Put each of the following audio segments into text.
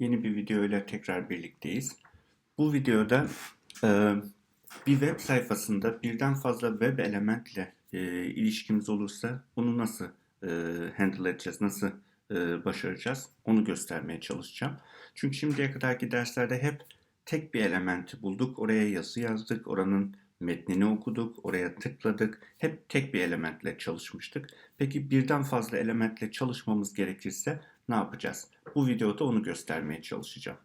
Yeni bir video ile tekrar birlikteyiz. Bu videoda e, bir web sayfasında birden fazla web elementle e, ilişkimiz olursa onu nasıl e, handle edeceğiz, nasıl e, başaracağız onu göstermeye çalışacağım. Çünkü şimdiye kadarki derslerde hep tek bir elementi bulduk, oraya yazı yazdık, oranın metnini okuduk, oraya tıkladık. Hep tek bir elementle çalışmıştık. Peki birden fazla elementle çalışmamız gerekirse ne yapacağız? Bu videoda onu göstermeye çalışacağım.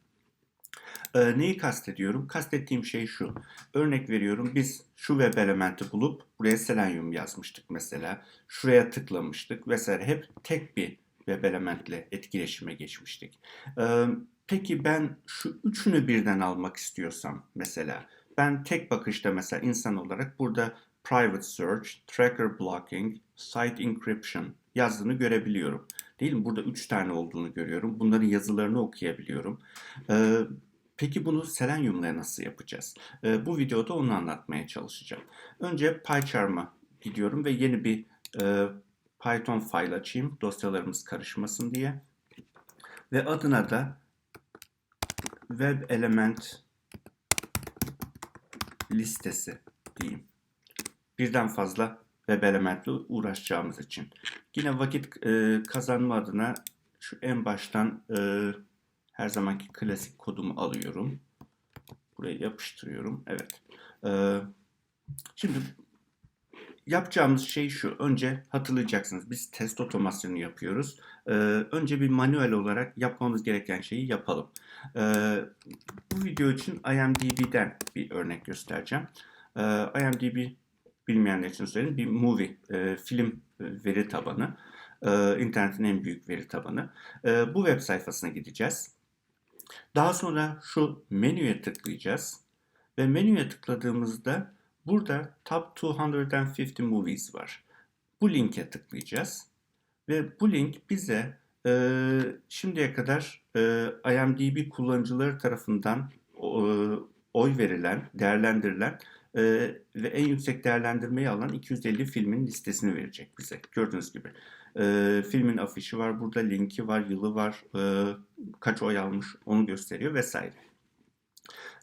Ee, neyi kastediyorum? Kastettiğim şey şu. Örnek veriyorum biz şu web elementi bulup buraya Selenium yazmıştık mesela. Şuraya tıklamıştık vesaire. Hep tek bir web elementle etkileşime geçmiştik. Ee, peki ben şu üçünü birden almak istiyorsam mesela ben tek bakışta mesela insan olarak burada private search, tracker blocking, site encryption yazdığını görebiliyorum. Değil mi? Burada üç tane olduğunu görüyorum. Bunların yazılarını okuyabiliyorum. Ee, peki bunu Selenium'la nasıl yapacağız? Ee, bu videoda onu anlatmaya çalışacağım. Önce PyCharm'a gidiyorum ve yeni bir e, Python file açayım. Dosyalarımız karışmasın diye. Ve adına da web element listesi diyeyim. Birden fazla web elementle uğraşacağımız için. Yine vakit e, kazanma adına şu en baştan e, her zamanki klasik kodumu alıyorum. Buraya yapıştırıyorum. Evet. E, şimdi yapacağımız şey şu. Önce hatırlayacaksınız. Biz test otomasyonu yapıyoruz. Ee, önce bir manuel olarak yapmamız gereken şeyi yapalım. Ee, bu video için IMDb'den bir örnek göstereceğim. Ee, IMDb bilmeyenler için söyleyeyim. Bir movie, e, film e, veri tabanı. Ee, internetin en büyük veri tabanı. Ee, bu web sayfasına gideceğiz. Daha sonra şu menüye tıklayacağız. Ve menüye tıkladığımızda Burada Top 250 Movies var. Bu linke tıklayacağız. Ve bu link bize e, şimdiye kadar e, IMDb kullanıcıları tarafından e, oy verilen, değerlendirilen e, ve en yüksek değerlendirmeyi alan 250 filmin listesini verecek bize. Gördüğünüz gibi. E, filmin afişi var, burada linki var, yılı var, e, kaç oy almış onu gösteriyor vesaire.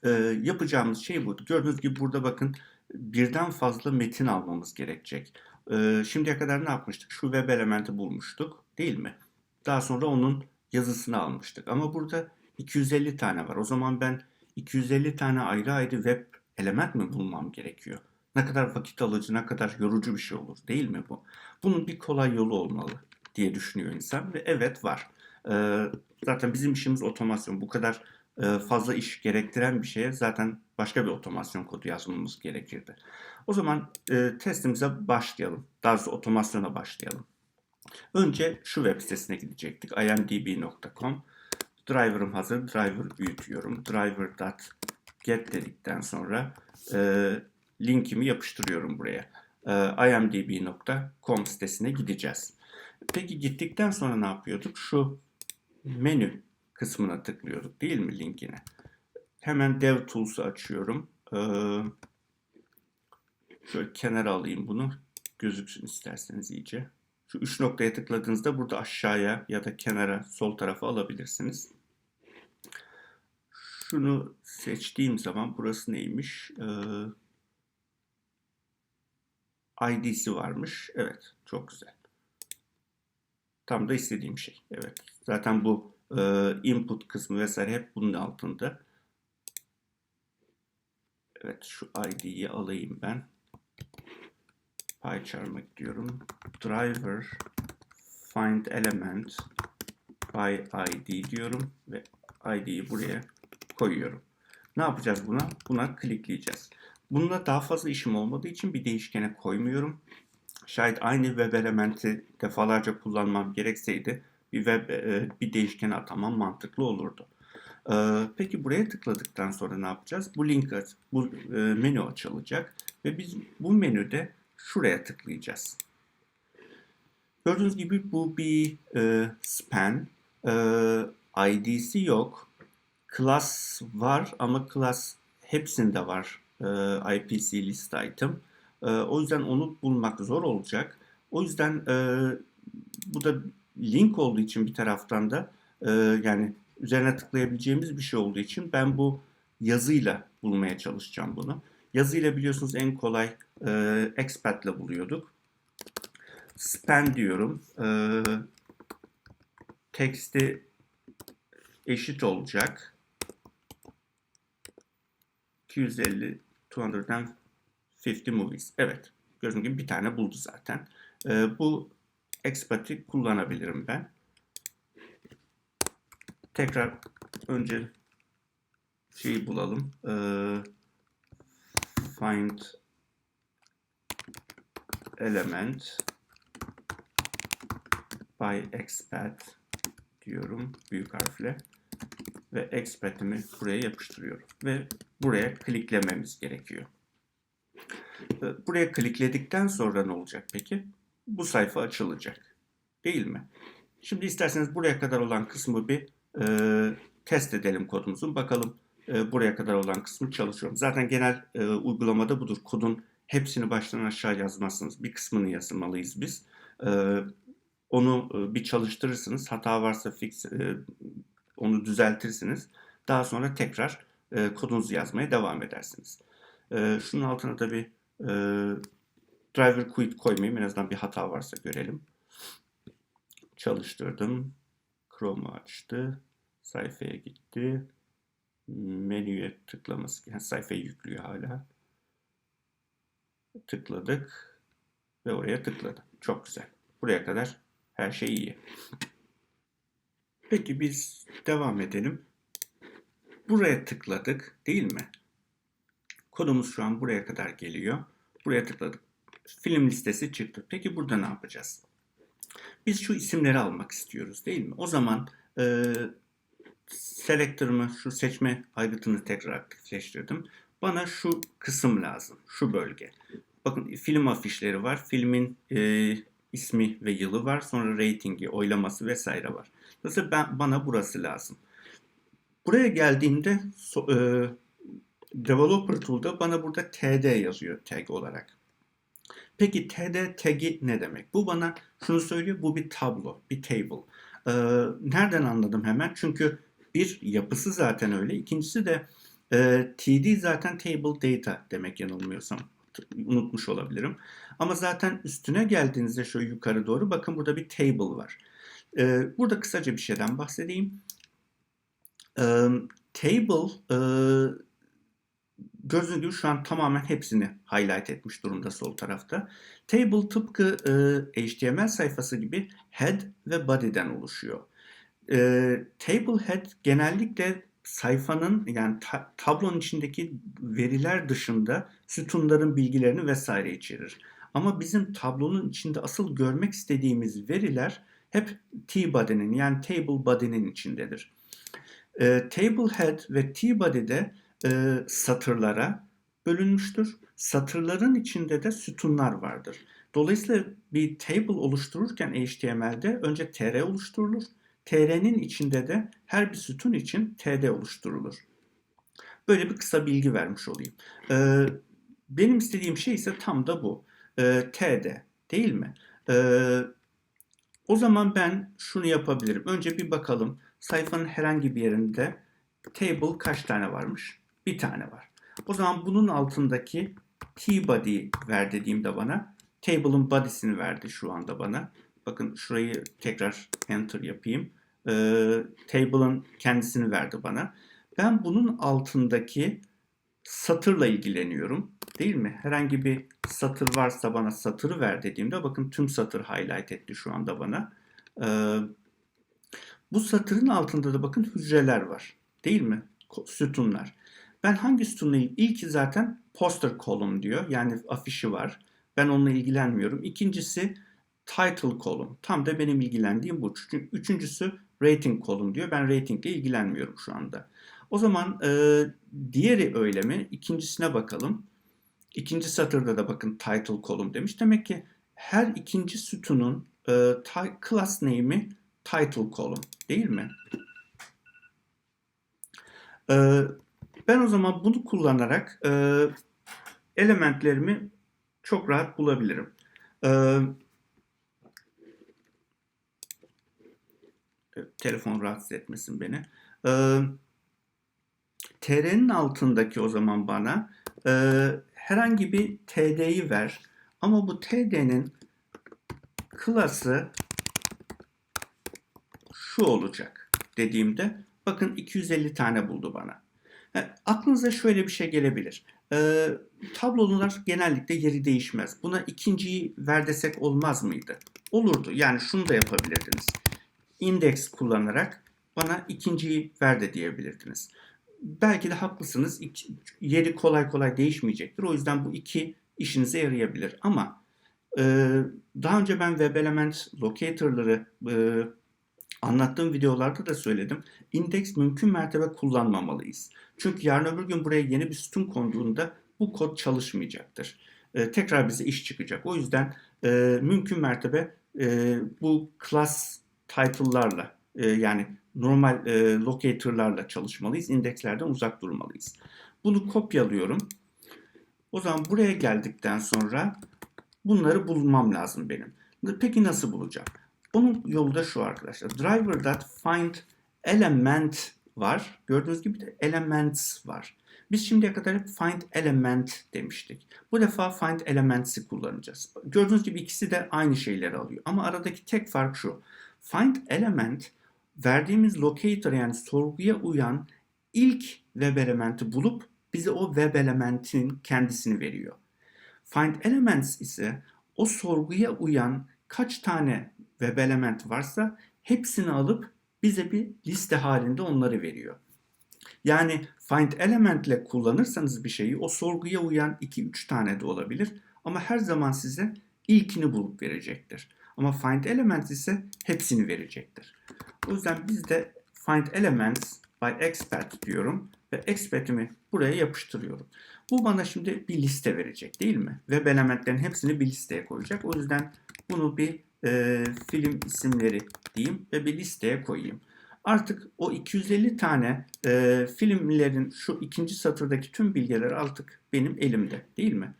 E, yapacağımız şey bu. Gördüğünüz gibi burada bakın birden fazla metin almamız gerekecek. Ee, şimdiye kadar ne yapmıştık? Şu web elementi bulmuştuk değil mi? Daha sonra onun yazısını almıştık. Ama burada 250 tane var. O zaman ben 250 tane ayrı ayrı web element mi bulmam gerekiyor? Ne kadar vakit alıcı, ne kadar yorucu bir şey olur değil mi bu? Bunun bir kolay yolu olmalı diye düşünüyor insan ve evet var. Ee, zaten bizim işimiz otomasyon. Bu kadar e, fazla iş gerektiren bir şeye zaten başka bir otomasyon kodu yazmamız gerekirdi. O zaman e, testimize başlayalım. Daha doğrusu otomasyona başlayalım. Önce şu web sitesine gidecektik. imdb.com Driver'ım hazır. Driver büyütüyorum. Driver.get dedikten sonra e, linkimi yapıştırıyorum buraya. E, imdb.com sitesine gideceğiz. Peki gittikten sonra ne yapıyorduk? Şu menü kısmına tıklıyorduk değil mi linkine? Hemen DevTools'u açıyorum. Ee, şöyle kenara alayım bunu. Gözüksün isterseniz iyice. Şu üç noktaya tıkladığınızda burada aşağıya ya da kenara sol tarafa alabilirsiniz. Şunu seçtiğim zaman burası neymiş? Ee, ID'si varmış. Evet çok güzel. Tam da istediğim şey. Evet. Zaten bu e, input kısmı vesaire hep bunun altında. Evet şu ID'yi alayım ben. PyCharm'a gidiyorum. Driver find element by ID diyorum ve ID'yi buraya koyuyorum. Ne yapacağız buna? Buna klikleyeceğiz. Bununla daha fazla işim olmadığı için bir değişkene koymuyorum. Şayet aynı web elementi defalarca kullanmam gerekseydi bir web e, bir değişkene atamam mantıklı olurdu. Ee, peki buraya tıkladıktan sonra ne yapacağız? Bu link bu e, menü açılacak ve biz bu menüde şuraya tıklayacağız. Gördüğünüz gibi bu bir e, span. E, ID'si yok. Class var ama class hepsinde var e, IPC list item. E, o yüzden onu bulmak zor olacak. O yüzden e, bu da link olduğu için bir taraftan da e, yani üzerine tıklayabileceğimiz bir şey olduğu için ben bu yazıyla bulmaya çalışacağım bunu. Yazıyla biliyorsunuz en kolay e, expat'la buluyorduk. Span diyorum. E, teksti eşit olacak. 250 250 movies. Evet. Gördüğünüz gibi bir tane buldu zaten. E, bu expat'i kullanabilirim ben. Tekrar önce şeyi bulalım. E, find element by expat diyorum büyük harfle ve expat'imi buraya yapıştırıyorum ve buraya kliklememiz gerekiyor. E, Buraya klikledikten sonra ne olacak peki? Bu sayfa açılacak. Değil mi? Şimdi isterseniz buraya kadar olan kısmı bir e, test edelim kodumuzun. Bakalım e, buraya kadar olan kısmı çalışıyor. mu? Zaten genel e, uygulamada budur. Kodun hepsini baştan aşağı yazmazsınız. Bir kısmını yazmalıyız biz. E, onu e, bir çalıştırırsınız. Hata varsa fix e, onu düzeltirsiniz. Daha sonra tekrar e, kodunuzu yazmaya devam edersiniz. E, şunun altına da bir e, driver quit koymayayım. En azından bir hata varsa görelim. Çalıştırdım. Chrome'u açtı. Sayfaya gitti. Menüye tıklaması. Yani sayfayı yüklüyor hala. Tıkladık. Ve oraya tıkladı. Çok güzel. Buraya kadar her şey iyi. Peki biz devam edelim. Buraya tıkladık değil mi? Kodumuz şu an buraya kadar geliyor. Buraya tıkladık. Film listesi çıktı. Peki burada ne yapacağız? Biz şu isimleri almak istiyoruz değil mi? O zaman e, selektörümü, şu seçme aygıtını tekrar aktifleştirdim. Bana şu kısım lazım. Şu bölge. Bakın film afişleri var. Filmin e, ismi ve yılı var. Sonra ratingi, oylaması vesaire var. Dolayısıyla ben, bana burası lazım. Buraya geldiğimde so, e, Developer Tool'da bana burada TD yazıyor tag olarak. Peki TD tag'i ne demek? Bu bana şunu söylüyor. Bu bir tablo, bir table. Ee, nereden anladım hemen? Çünkü bir yapısı zaten öyle. İkincisi de e, TD zaten table data demek yanılmıyorsam. Unutmuş olabilirim. Ama zaten üstüne geldiğinizde şöyle yukarı doğru bakın burada bir table var. Ee, burada kısaca bir şeyden bahsedeyim. Ee, table e, gördüğünüz gibi şu an tamamen hepsini highlight etmiş durumda sol tarafta. Table tıpkı e, HTML sayfası gibi head ve body'den oluşuyor. E, table head genellikle sayfanın yani ta- tablonun içindeki veriler dışında sütunların bilgilerini vesaire içerir. Ama bizim tablonun içinde asıl görmek istediğimiz veriler hep T-body'nin yani table body'nin içindedir. E, table head ve T-body'de e, satırlara bölünmüştür. Satırların içinde de sütunlar vardır. Dolayısıyla bir table oluştururken HTML'de önce tr oluşturulur. tr'nin içinde de her bir sütun için td oluşturulur. Böyle bir kısa bilgi vermiş olayım. E, benim istediğim şey ise tam da bu. E, td değil mi? E, o zaman ben şunu yapabilirim. Önce bir bakalım sayfanın herhangi bir yerinde table kaç tane varmış? Bir tane var. O zaman bunun altındaki t-body ver dediğimde bana table'ın body'sini verdi şu anda bana. Bakın şurayı tekrar enter yapayım. Ee, table'ın kendisini verdi bana. Ben bunun altındaki satırla ilgileniyorum. Değil mi? Herhangi bir satır varsa bana satırı ver dediğimde bakın tüm satır highlight etti şu anda bana. Ee, bu satırın altında da bakın hücreler var. Değil mi? Sütunlar. Ben hangi sütunla ilki zaten poster column diyor. Yani afişi var. Ben onunla ilgilenmiyorum. İkincisi title column. Tam da benim ilgilendiğim bu. Üçüncüsü rating column diyor. Ben ratingle ilgilenmiyorum şu anda. O zaman e, diğeri öyle mi? İkincisine bakalım. İkinci satırda da bakın title column demiş. Demek ki her ikinci sütunun e, class name'i title column değil mi? E, ben o zaman bunu kullanarak e, elementlerimi çok rahat bulabilirim. E, telefon rahatsız etmesin beni. Ee, TR'nin altındaki o zaman bana e, herhangi bir TD'yi ver. Ama bu TD'nin klası şu olacak dediğimde bakın 250 tane buldu bana. Ha, aklınıza şöyle bir şey gelebilir. Ee, tablolar genellikle yeri değişmez. Buna ikinciyi ver desek olmaz mıydı? Olurdu. Yani şunu da yapabilirdiniz. Index kullanarak bana ikinciyi ver de diyebilirdiniz. Belki de haklısınız. Yeri kolay kolay değişmeyecektir. O yüzden bu iki işinize yarayabilir. Ama e, daha önce ben web element locator'ları e, anlattığım videolarda da söyledim. Index mümkün mertebe kullanmamalıyız. Çünkü yarın öbür gün buraya yeni bir sütun konduğunda bu kod çalışmayacaktır. E, tekrar bize iş çıkacak. O yüzden e, mümkün mertebe e, bu class title'larla e, yani normal e, locator'larla çalışmalıyız. İndekslerden uzak durmalıyız. Bunu kopyalıyorum. O zaman buraya geldikten sonra bunları bulmam lazım benim. Peki nasıl bulacağım? Onun yolu da şu arkadaşlar. Driver.find element var. Gördüğünüz gibi de elements var. Biz şimdiye kadar hep find element demiştik. Bu defa find elements'i kullanacağız. Gördüğünüz gibi ikisi de aynı şeyleri alıyor. Ama aradaki tek fark şu. Find element verdiğimiz locator yani sorguya uyan ilk web elementi bulup bize o web elementin kendisini veriyor. Find elements ise o sorguya uyan kaç tane web element varsa hepsini alıp bize bir liste halinde onları veriyor. Yani find element ile kullanırsanız bir şeyi o sorguya uyan 2-3 tane de olabilir ama her zaman size ilkini bulup verecektir. Ama find element ise hepsini verecektir. O yüzden biz de find elements by expert diyorum ve expert'imi buraya yapıştırıyorum. Bu bana şimdi bir liste verecek değil mi? Web elementlerin hepsini bir listeye koyacak. O yüzden bunu bir e, film isimleri diyeyim ve bir listeye koyayım. Artık o 250 tane e, filmlerin şu ikinci satırdaki tüm bilgiler artık benim elimde değil mi?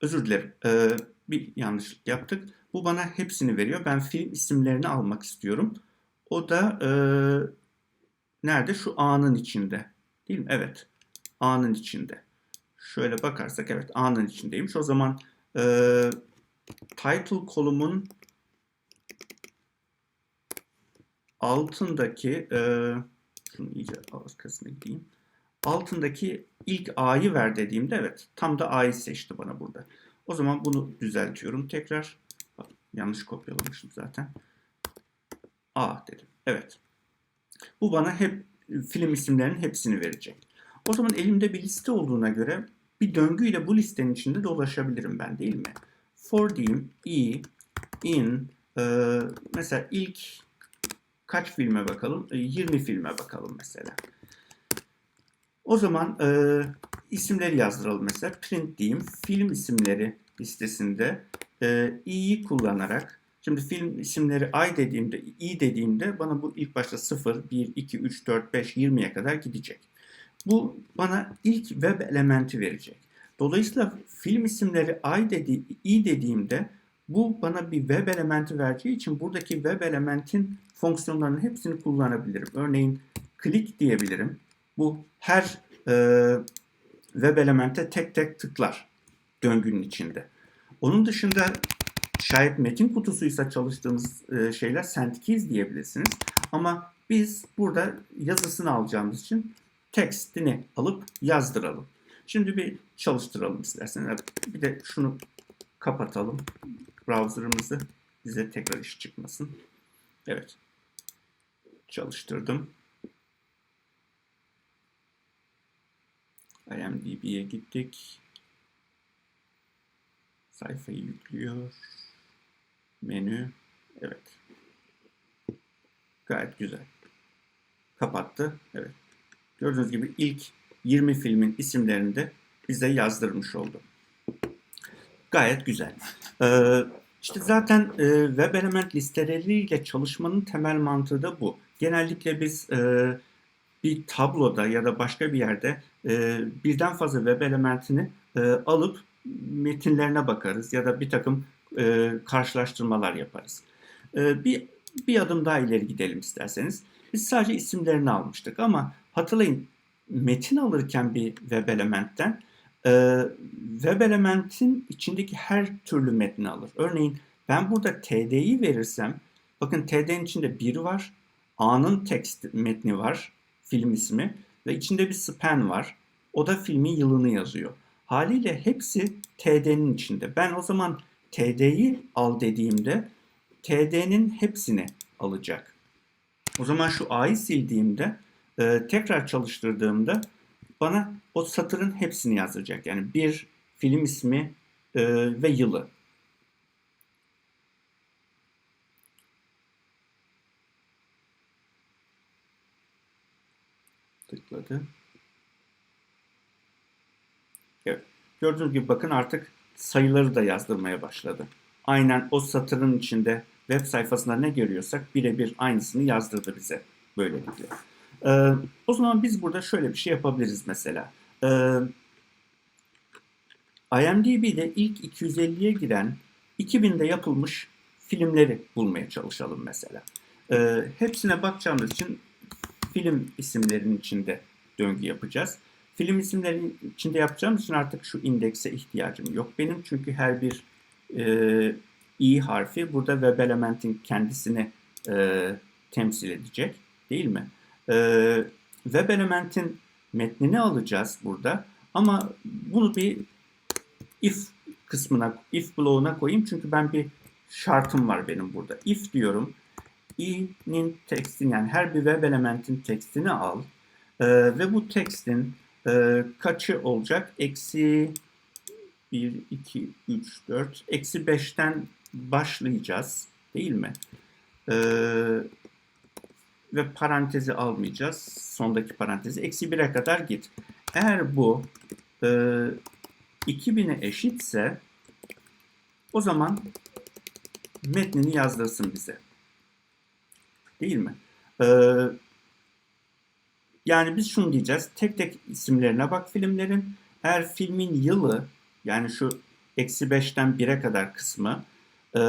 Özür dilerim. E, bir yanlışlık yaptık. Bu bana hepsini veriyor. Ben film isimlerini almak istiyorum. O da e, nerede? Şu A'nın içinde. Değil mi? Evet. A'nın içinde. Şöyle bakarsak evet A'nın içindeymiş. O zaman e, title kolumun altındaki e, şunu iyice arkasına gideyim. Altındaki ilk A'yı ver dediğimde evet tam da A'yı seçti bana burada. O zaman bunu düzeltiyorum tekrar. Bak, yanlış kopyalamışım zaten. A dedim. Evet. Bu bana hep film isimlerinin hepsini verecek. O zaman elimde bir liste olduğuna göre bir döngüyle bu listenin içinde dolaşabilirim ben değil mi? For diyeyim, i, in, e, mesela ilk kaç filme bakalım? E, 20 filme bakalım mesela. O zaman e, isimleri yazdıralım mesela. Print diyeyim. Film isimleri listesinde e, i'yi kullanarak Şimdi film isimleri i dediğimde, i dediğimde bana bu ilk başta 0, 1, 2, 3, 4, 5, 20'ye kadar gidecek. Bu bana ilk web elementi verecek. Dolayısıyla film isimleri i, dedi, i dediğimde bu bana bir web elementi vereceği için buradaki web elementin fonksiyonlarının hepsini kullanabilirim. Örneğin click diyebilirim. Bu her e, web elemente tek tek tıklar döngünün içinde. Onun dışında şayet metin kutusuysa çalıştığımız e, şeyler sendkeys diyebilirsiniz. Ama biz burada yazısını alacağımız için tekstini alıp yazdıralım. Şimdi bir çalıştıralım isterseniz. Bir de şunu kapatalım. Browser'ımızı bize tekrar iş çıkmasın. Evet. Çalıştırdım. IMDb'ye gittik. Sayfayı yüklüyor. Menü. Evet. Gayet güzel. Kapattı. Evet. Gördüğünüz gibi ilk 20 filmin isimlerini de bize yazdırmış oldu. Gayet güzel. Ee, işte zaten e, web element listeleriyle çalışmanın temel mantığı da bu. Genellikle biz e, bir tabloda ya da başka bir yerde e, birden fazla web elementini e, alıp metinlerine bakarız ya da bir takım e, karşılaştırmalar yaparız. E, bir bir adım daha ileri gidelim isterseniz. Biz sadece isimlerini almıştık ama hatırlayın metin alırken bir web elementten e, web elementin içindeki her türlü metni alır. Örneğin ben burada td'yi verirsem bakın td'nin içinde bir var, a'nın text metni var, film ismi ve içinde bir span var. O da filmin yılını yazıyor. Haliyle hepsi td'nin içinde. Ben o zaman td'yi al dediğimde td'nin hepsini alacak. O zaman şu a'yı sildiğimde e, tekrar çalıştırdığımda bana o satırın hepsini yazacak. Yani bir film ismi e, ve yılı. Tıkladı. Evet. Gördüğünüz gibi bakın artık sayıları da yazdırmaya başladı. Aynen o satırın içinde web sayfasında ne görüyorsak birebir aynısını yazdırdı bize böylelikle. Ee, o zaman biz burada şöyle bir şey yapabiliriz mesela. Ee, IMDb'de ilk 250'ye giren 2000'de yapılmış filmleri bulmaya çalışalım mesela. Ee, hepsine bakacağımız için film isimlerinin içinde döngü yapacağız. Film isimlerinin içinde yapacağımız için artık şu indekse ihtiyacım yok benim. Çünkü her bir e, i harfi burada web elementin kendisini e, temsil edecek değil mi? E, web elementin metnini alacağız burada ama bunu bir if kısmına, if bloğuna koyayım çünkü ben bir şartım var benim burada. If diyorum, i'nin tekstini yani her bir web elementin tekstini al e, ve bu tekstin e, kaçı olacak? Eksi 1, 2, 3, 4, eksi 5'ten başlayacağız değil mi? Ee, ve parantezi almayacağız. Sondaki parantezi. Eksi 1'e kadar git. Eğer bu e, 2000'e eşitse o zaman metnini yazdırsın bize. Değil mi? Ee, yani biz şunu diyeceğiz. Tek tek isimlerine bak filmlerin. Eğer filmin yılı yani şu eksi 5'ten 1'e kadar kısmı e,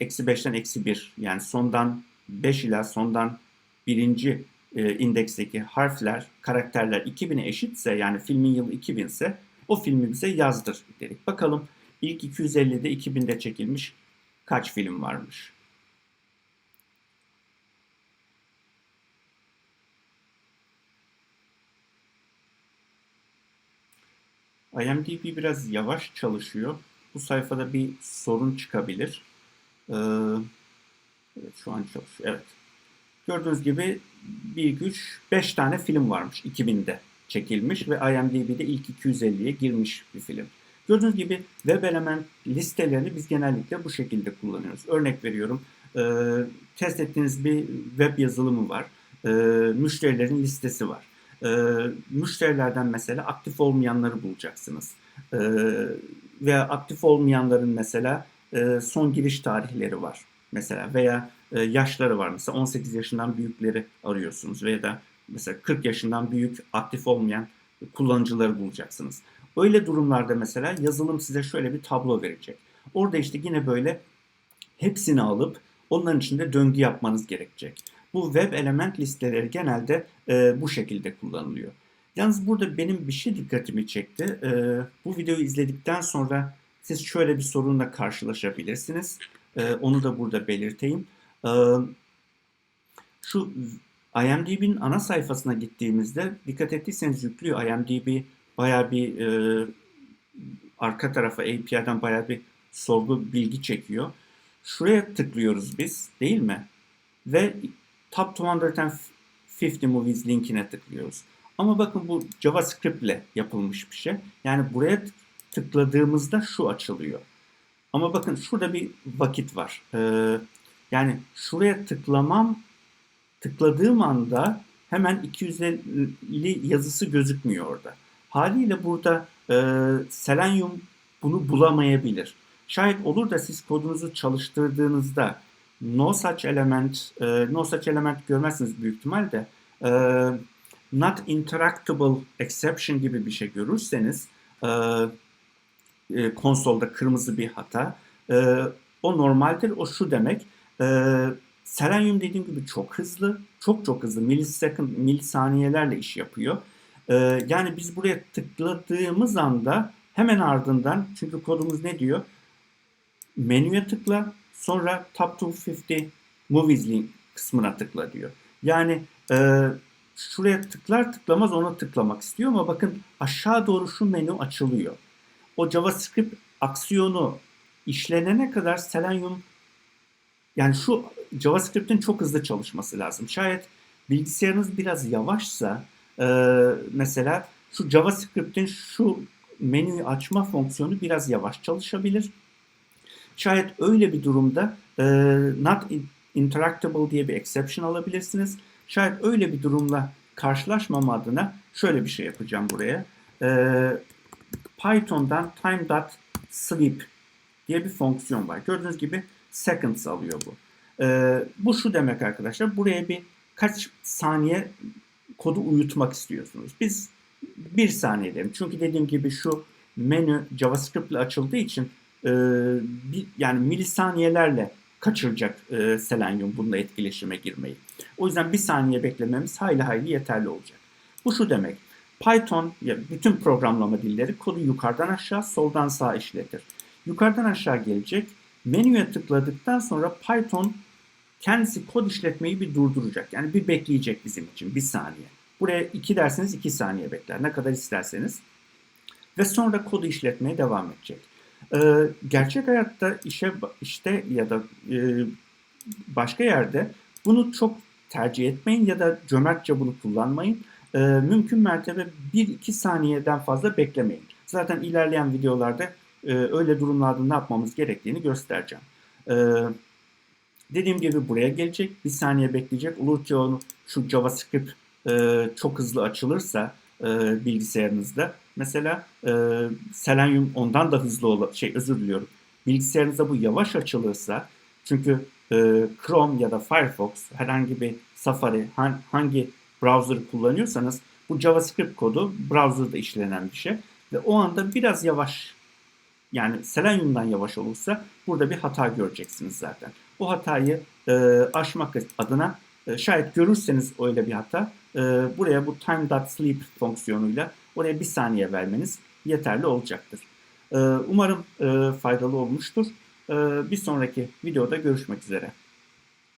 eksi 5'ten eksi 1 yani sondan 5 ila sondan birinci e, indeksteki harfler, karakterler 2000'e eşitse yani filmin yılı 2000 ise o filmi bize yazdır dedik. Bakalım ilk 250'de 2000'de çekilmiş kaç film varmış? IMDb biraz yavaş çalışıyor. Bu sayfada bir sorun çıkabilir. Ee, şu an çalışıyor. Evet. Gördüğünüz gibi bir güç 5 tane film varmış 2000'de çekilmiş ve IMDb'de ilk 250'ye girmiş bir film. Gördüğünüz gibi web element listelerini biz genellikle bu şekilde kullanıyoruz. Örnek veriyorum. E, test ettiğiniz bir web yazılımı var. E, müşterilerin listesi var. E, müşterilerden mesela aktif olmayanları bulacaksınız. E, veya aktif olmayanların mesela e, son giriş tarihleri var. Mesela veya e, yaşları var. Mesela 18 yaşından büyükleri arıyorsunuz veya da mesela 40 yaşından büyük aktif olmayan kullanıcıları bulacaksınız. Öyle durumlarda mesela yazılım size şöyle bir tablo verecek. Orada işte yine böyle hepsini alıp onların içinde döngü yapmanız gerekecek. Bu web element listeleri genelde e, bu şekilde kullanılıyor. Yalnız burada benim bir şey dikkatimi çekti. E, bu videoyu izledikten sonra siz şöyle bir sorunla karşılaşabilirsiniz. E, onu da burada belirteyim. E, şu IMDb'nin ana sayfasına gittiğimizde dikkat ettiyseniz yüklüyor. IMDb baya bir e, arka tarafa API'den baya bir sorgu bilgi çekiyor. Şuraya tıklıyoruz biz değil mi? Ve Top 250 Movies linkine tıklıyoruz. Ama bakın bu JavaScript ile yapılmış bir şey. Yani buraya tıkladığımızda şu açılıyor. Ama bakın şurada bir vakit var. Ee, yani şuraya tıklamam tıkladığım anda hemen 250 yazısı gözükmüyor orada. Haliyle burada e, Selenium bunu bulamayabilir. Şayet olur da siz kodunuzu çalıştırdığınızda no such element, e, no such element görmezsiniz büyük ihtimalle. E, not interactable exception gibi bir şey görürseniz e, e, konsolda kırmızı bir hata. E, o normaldir. O şu demek. E, Selenium dediğim gibi çok hızlı, çok çok hızlı, millisecond, milisaniyelerle iş yapıyor. Ee, yani biz buraya tıkladığımız anda hemen ardından, çünkü kodumuz ne diyor? Menüye tıkla, sonra Top 250 Movies link kısmına tıkla diyor. Yani e, şuraya tıklar tıklamaz ona tıklamak istiyor ama bakın aşağı doğru şu menü açılıyor. O JavaScript aksiyonu işlenene kadar Selenium yani şu JavaScript'in çok hızlı çalışması lazım. Şayet bilgisayarınız biraz yavaşsa e, mesela şu JavaScript'in şu menüyü açma fonksiyonu biraz yavaş çalışabilir. Şayet öyle bir durumda e, not interactable diye bir exception alabilirsiniz. Şayet öyle bir durumla karşılaşmama adına şöyle bir şey yapacağım buraya. E, Python'dan time.sleep diye bir fonksiyon var. Gördüğünüz gibi seconds alıyor bu. E, bu şu demek arkadaşlar. Buraya bir kaç saniye kodu uyutmak istiyorsunuz. Biz bir saniye derim. Çünkü dediğim gibi şu menü JavaScript ile açıldığı için e, bir, yani milisaniyelerle kaçıracak e, Selenium bununla etkileşime girmeyi. O yüzden bir saniye beklememiz hayli hayli yeterli olacak. Bu şu demek. Python ya bütün programlama dilleri kodu yukarıdan aşağı, soldan sağa işletir. Yukarıdan aşağı gelecek. Menüye tıkladıktan sonra Python kendisi kod işletmeyi bir durduracak. Yani bir bekleyecek bizim için bir saniye. Buraya 2 derseniz 2 saniye bekler. Ne kadar isterseniz. Ve sonra kodu işletmeye devam edecek. Ee, gerçek hayatta işe işte ya da e, başka yerde bunu çok tercih etmeyin ya da cömertçe bunu kullanmayın. Ee, mümkün mertebe 1-2 saniyeden fazla beklemeyin. Zaten ilerleyen videolarda e, öyle durumlarda ne yapmamız gerektiğini göstereceğim. Ee, dediğim gibi buraya gelecek. Bir saniye bekleyecek. Olur ki onu şu JavaScript e, çok hızlı açılırsa e, bilgisayarınızda mesela e, Selenium ondan da hızlı olur. Şey özür diliyorum. Bilgisayarınızda bu yavaş açılırsa çünkü e, Chrome ya da Firefox herhangi bir Safari han, hangi browser kullanıyorsanız bu JavaScript kodu browser'da işlenen bir şey ve o anda biraz yavaş yani Selenium'dan yavaş olursa burada bir hata göreceksiniz zaten. O hatayı e, aşmak adına e, şayet görürseniz öyle bir hata e, buraya bu time.sleep fonksiyonuyla oraya bir saniye vermeniz yeterli olacaktır. E, umarım e, faydalı olmuştur. E, bir sonraki videoda görüşmek üzere.